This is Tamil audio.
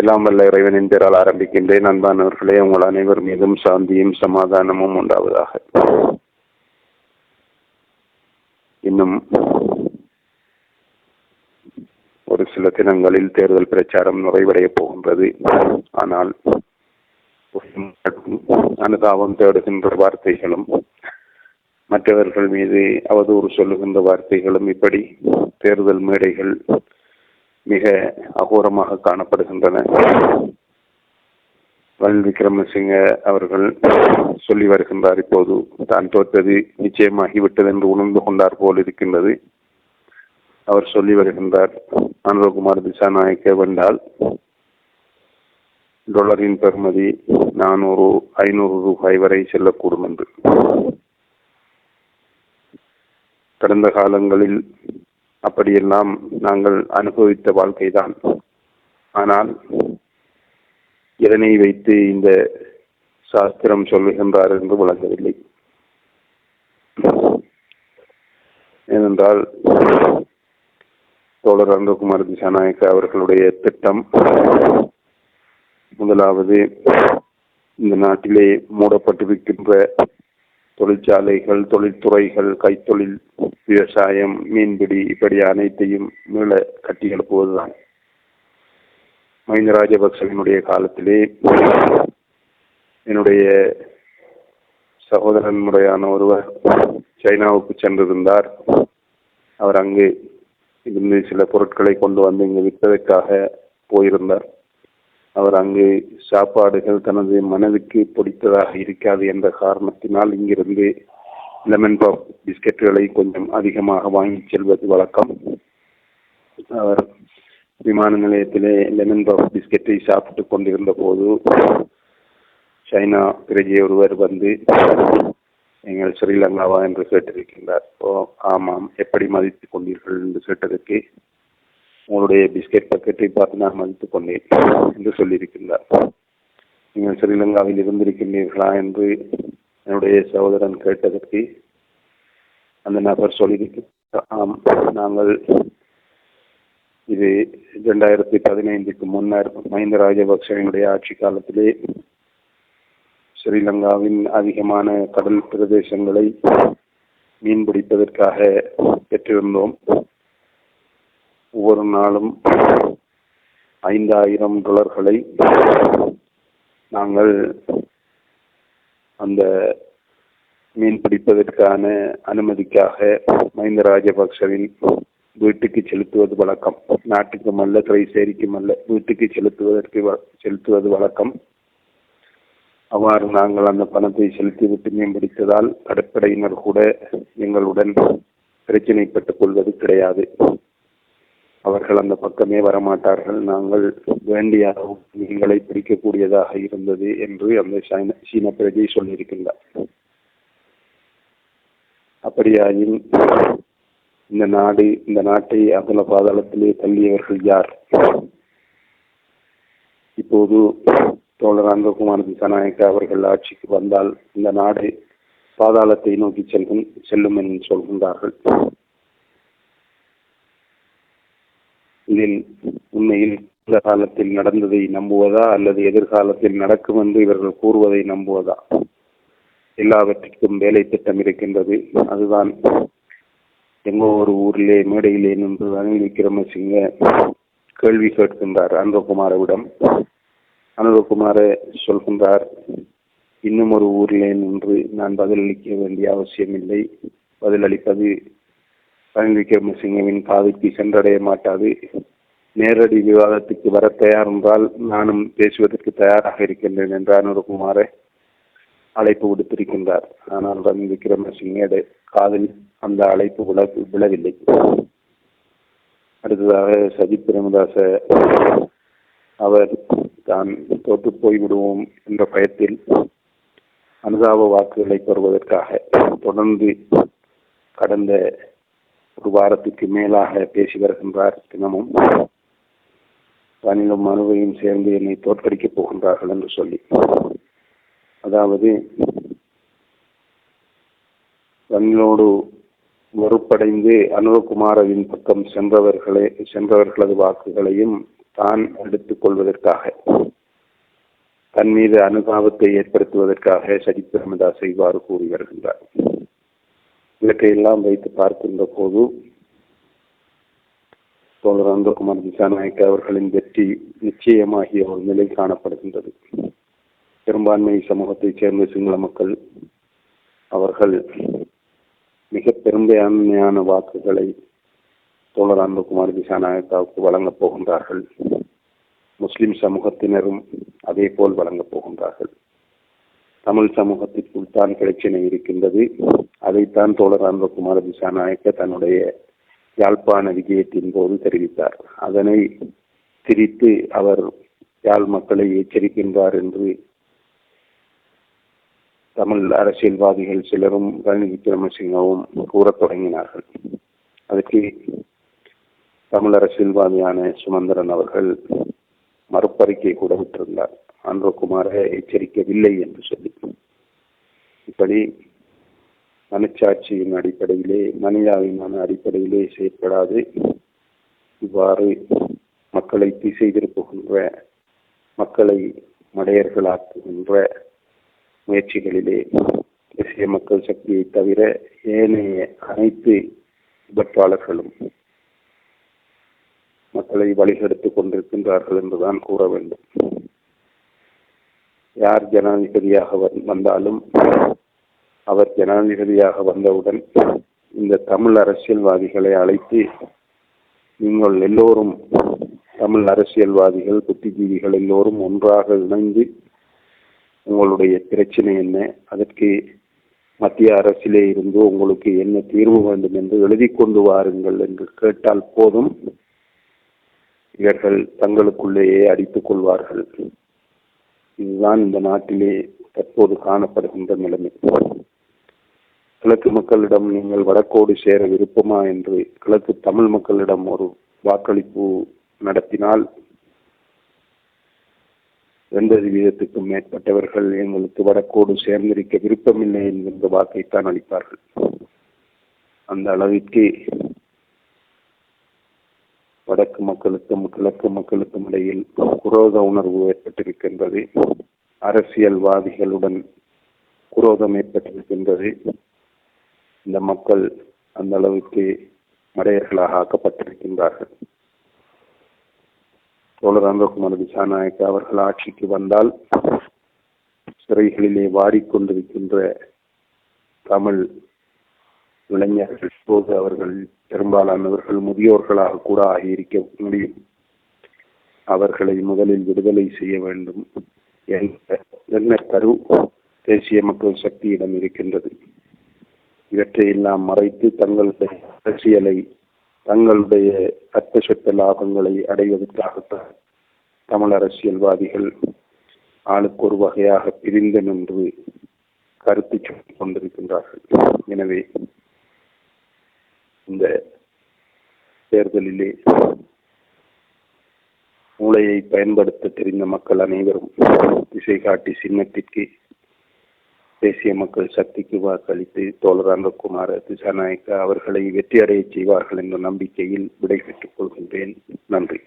எல்லாம் வல்ல இறைவனின் பேரால் ஆரம்பிக்கின்றேன். அன்பானவர்களே உங்கள் அனைவர் மீதும் சாந்தியும் சமாதானமும் உண்டாவதாக. இன்னும் ஒரு சில தினங்களில் தேர்தல் பிரச்சாரம் நிறைவடைய போகின்றது. ஆனால் அனுதாபம் தேடுகின்ற வார்த்தைகளும் மற்றவர்கள் மீது அவதூறு சொல்லுகின்ற வார்த்தைகளும் இப்படி தேர்தல் மேடைகள் மிக அகோரமாக காணப்படுகின்றன. ரணில் விக்ரமசிங்க அவர்கள் சொல்லி வருகின்றார் இப்போது தான் தோற்றது நிச்சயமாகிவிட்டது என்று உணர்ந்து கொண்டார் போல் இருக்கின்றது. அவர் சொல்லி வருகின்றார் அனுரகுமார் திசாநாயக்க வென்றால் டாலரின் பெறுமதி நானூறு ஐநூறு ரூபாய் வரை செல்லக்கூடும் என்று. கடந்த காலங்களில் அப்படியெல்லாம் நாங்கள் அனுபவித்த வாழ்க்கைதான். ஆனால் இதனை வைத்து இந்த சாஸ்திரம் சொல்லுகின்றார் என்று விளங்கவில்லை. ஏனென்றால் தோழர் அன்பகுமார் திசாநாயக்க அவர்களுடைய திட்டம் முதலாவது இந்த நாட்டிலே மூடப்பட்டிருக்கின்ற தொழிற்சாலைகள் தொழில்துறைகள் கைத்தொழில் விவசாயம் மீன்பிடி இப்படி அனைத்தையும் மீள கட்டி எழுப்புவதுதான். மஹிந்த ராஜபக்சவினுடைய காலத்திலே என்னுடைய சகோதரன் முறையான ஒருவர் சைனாவுக்கு சென்றிருந்தார். அவர் அங்கு இருந்து சில பொருட்களை கொண்டு வந்து இங்கு விற்பதற்காக போயிருந்தார். அவர் அங்கு சாப்பாடுகள் தனது மனதுக்கு பிடித்ததாக இருக்காது என்ற காரணத்தினால் இங்கிருந்து லெமன் பாப் பிஸ்கெட்டுகளை கொஞ்சம் அதிகமாக வாங்கி செல்வது வழக்கம். அவர் விமான நிலையத்திலே லெமன் பாப் பிஸ்கெட்டை சாப்பிட்டு கொண்டிருந்த போது சைனா பிரஜை ஒருவர் வந்து எங்கள் ஸ்ரீலங்காவா? என்று கேட்டிருக்கின்றார். ஓ ஆமாம். எப்படி மதித்துக் கொண்டீர்கள்? என்று கேட்டதற்கு உங்களுடைய பிஸ்கெட் பக்கெட்டை பார்த்து நான் மதித்துக் கொண்டேன் என்று சொல்லியிருக்கின்றார். நீங்கள் ஸ்ரீலங்காவில் இருந்திருக்கின்றீர்களா? என்று என்னுடைய சகோதரன் கேட்டதற்கு அந்த நபர் சொல்லி ஆம் நாங்கள் இது இரண்டாயிரத்தி பதினைந்துக்கு முன்னர் மஹிந்த ராஜபக்சவினுடைய ஆட்சி காலத்திலே ஸ்ரீலங்காவின் அதிகமான கடல் பிரதேசங்களை மீன்பிடிப்பதற்காக பெற்றிருந்தோம். ஒவ்வொரு நாளும் ஐந்தாயிரம் டாலர்களை நாங்கள் அந்த மீன் பிடிப்பதற்கான அனுமதிக்காக மஹிந்த ராஜபக்சவின் வீட்டுக்கு செலுத்துவது வழக்கம். நாட்டுக்கும் அல்ல திரைசேரிக்கும் அல்ல வீட்டுக்கு செலுத்துவதற்கு செலுத்துவது வழக்கம். அவ்வாறு நாங்கள் அந்த பணத்தை செலுத்திவிட்டு மேம்படுத்ததால் கடற்படையினர் கூட எங்களுடன் பிரச்சினைப்பட்டுக் கொள்வது கிடையாது. அவர்கள் அந்த பக்கமே வரமாட்டார்கள். நாங்கள் வேண்டிய மீன்களை பிடிக்கக்கூடியதாக இருந்தது என்று அந்த சீன சீன பிரஜை சொல்லியிருக்கின்றார். அப்படியாயின் இந்த நாடு இந்த நாட்டை அகல பாதாளத்திலே தள்ளியவர்கள் யார்? இப்போது தோழர் அன்பகுமார் திசாநாயக்க அவர்கள் ஆட்சிக்கு வந்தால் இந்த நாடு பாதாளத்தை நோக்கி செல்லும் செல்லும் என்று சொல்கின்றார்கள். இதில் உண்மையில் இந்த காலத்தில் நடந்ததை நம்புவதா அல்லது எதிர்காலத்தில் நடக்கும் என்று இவர்கள் கூறுவதை நம்புவதா? எல்லாவற்றிற்கும் வேலை திட்டம் இருக்கின்றது. அதுதான் எங்கோ ஒரு ஊரிலே மேடையிலே நின்று ரணில் விக்ரமசிங்க கேள்வி கேட்கின்றார் அனுரகுமாரவிடம். அனுரகுமார சொல்கின்றார் இன்னும் ஒரு ஊரிலே நின்று நான் பதிலளிக்க வேண்டிய அவசியமில்லை. பதிலளிப்பது ரணில் விக்ரமசிங்கவின் காதுக்கு சென்றடைய மாட்டாது. நேரடி விவாதத்துக்கு வர தயார் என்றால் நானும் பேசுவதற்கு தயாராக இருக்கின்றேன் என்று அனுரகுமார. அழைப்பு விடுத்திருக்கின்றார். ஆனால் ரணில் விக்ரமசிங்க காதில் அந்த அழைப்பு விழ விழவில்லை. அடுத்ததாக சஜித் பிரேமதாச அவர் தான் தோற்று போய்விடுவோம் என்ற பயத்தில் அனுதாப வாக்குகளை பெறுவதற்காக தொடர்ந்து கடந்த ஒரு வாரத்துக்கு மேலாக பேசி வருகின்றார் தினமும். தனிலும் மனுவையும் சேர்ந்து என்னை தோற்கடிக்கப் போகின்றார்கள் என்று சொல்லி. அதாவது ரணிலோடு வெறுப்படைந்து அனுரகுமாரவின் பக்கம் சென்றவர்களே சென்றவர்களது வாக்குகளையும் தான் எடுத்துக்கொள்வதற்காக தன் மீது அனுதாபத்தை ஏற்படுத்துவதற்காக சஜித் பிரமதாஸ் இவ்வாறு கூறி வருகின்றார். இவற்றையெல்லாம் வைத்து பார்க்கின்ற போது தோழர் அந்தகுமார் திசாநாயக்க அவர்களின் வெற்றி நிச்சயமாகிய ஒரு நிலை காணப்படுகின்றது. பெரும்பான்மை சமூகத்தைச் சேர்ந்த சிங்கள மக்கள் அவர்கள் மிக பெரும்பான்மையான வாக்குகளை தோழர் அன்பகுமார் திசாநாயக்காவுக்கு வழங்கப் போகின்றார்கள். முஸ்லிம் சமூகத்தினரும் அதே போல் வழங்கப் போகின்றார்கள். தமிழ் சமூகத்திற்குள் தான் பிரச்சனை இருக்கின்றது. அதைத்தான் தோழர் அன்பகுமார் திசாநாயக்க தன்னுடைய யாழ்ப்பாண விஜயத்தின் போது தெரிவித்தார். அதனை திரித்து அவர் யாழ் மக்களை எச்சரிக்கின்றார் என்று தமிழ் அரசியல்வாதிகள் சிலரும் ரணில் விக்ரமசிங்கவும் கூறத் தொடங்கினார்கள். அதற்கு தமிழ் அரசியல்வாதியான சுமந்திரன் அவர்கள் மறுப்பறிக்கை கூட விட்டிருந்தார். அன்பகுமாரை எச்சரிக்கவில்லை என்று சொல்லி. இப்படி மனச்சாட்சியின் அடிப்படையிலே மனிதாபிமான அடிப்படையிலே செயற்படாது. இவ்வாறு மக்களை திசை திருப்புகின்ற மக்களை மடையர்களாக்குகின்ற முயற்சிகளிலே தேசிய மக்கள் சக்தியை தவிர ஏனைய அனைத்து விபற்றாளர்களும் மக்களை வழிகெடுத்துக் கொண்டிருக்கின்றார்கள் என்றுதான் கூற வேண்டும். யார் ஜனாதிபதியாக வந்தாலும் அவர் ஜனாதிபதியாக வந்தவுடன் இந்த தமிழ் அரசியல்வாதிகளை அழைத்து நீங்கள் எல்லோரும் தமிழ் அரசியல்வாதிகள் புத்திஜீவிகள் எல்லோரும் ஒன்றாக இணைந்து உங்களுடைய பிரச்சனை என்ன? அதற்கு மத்திய அரசிலே இருந்து உங்களுக்கு என்ன தீர்வு வேண்டும் என்று எழுதி கொண்டு வாருங்கள் என்று கேட்டால் போதும். இவர்கள் தங்களுக்குள்ளேயே அடித்துக் கொள்வார்கள். இதுதான் இந்த நாட்டிலே தற்போது காணப்படுகின்ற நிலைமை. கிழக்கு மக்களிடம் நீங்கள் வடக்கோடு சேர விருப்பமா என்று கிழக்கு தமிழ் மக்களிடம் ஒரு வாக்களிப்பு நடத்தினால் எண்பது வீதத்துக்கும் மேற்பட்டவர்கள் எங்களுக்கு வடக்கோடு சேர்ந்திருக்க விருப்பமில்லை என்கின்ற வாக்கைத்தான் அளிப்பார்கள். அந்த அளவிற்கு வடக்கு மக்களுக்கும் கிழக்கு மக்களுக்கும் இடையில் குரோத உணர்வு ஏற்பட்டிருக்கின்றது. அரசியல்வாதிகளுடன் குரோதம் ஏற்பட்டிருக்கின்றது. இந்த மக்கள் அந்த அளவுக்கு மடையர்களாக ஆக்கப்பட்டிருக்கின்றார்கள். தோழர் அந்தகுமார் திசாநாயக்க அவர்கள் ஆட்சிக்கு வந்தால் சிறைகளிலே வாடிக்கொண்டிருக்கின்ற தமிழ் இளைஞர்கள் போது அவர்கள் பெரும்பாலானவர்கள் முதியோர்களாக கூட ஆகியிருக்க முடியும். அவர்களை முதலில் விடுதலை செய்ய வேண்டும் என்ன கரு தேசிய மக்கள் சக்தியிடம் இருக்கின்றது. இவற்றையெல்லாம் மறைத்து தங்களுடைய அரசியலை தங்களுடைய அர்த்த லாபங்களை அடைவதற்காகத்தான் தமிழ் அரசியல்வாதிகள் ஆளுக்கு ஒரு வகையாக பிரிந்து நின்று கருத்து சொல்லிக் கொண்டிருக்கின்றார்கள். எனவே இந்த தேர்தலிலே மூளையை பயன்படுத்த தெரிந்த மக்கள் அனைவரும் திசை காட்டி சின்னத்திற்கு தேசிய மக்கள் சக்திக்கு வாக்களித்து தோழர் அன்பகுமார் திசாநாயக்க அவர்களை வெற்றியடைய செய்வார்கள் என்ற நம்பிக்கையில் விடைபெற்றுக் கொள்கின்றேன். நன்றி.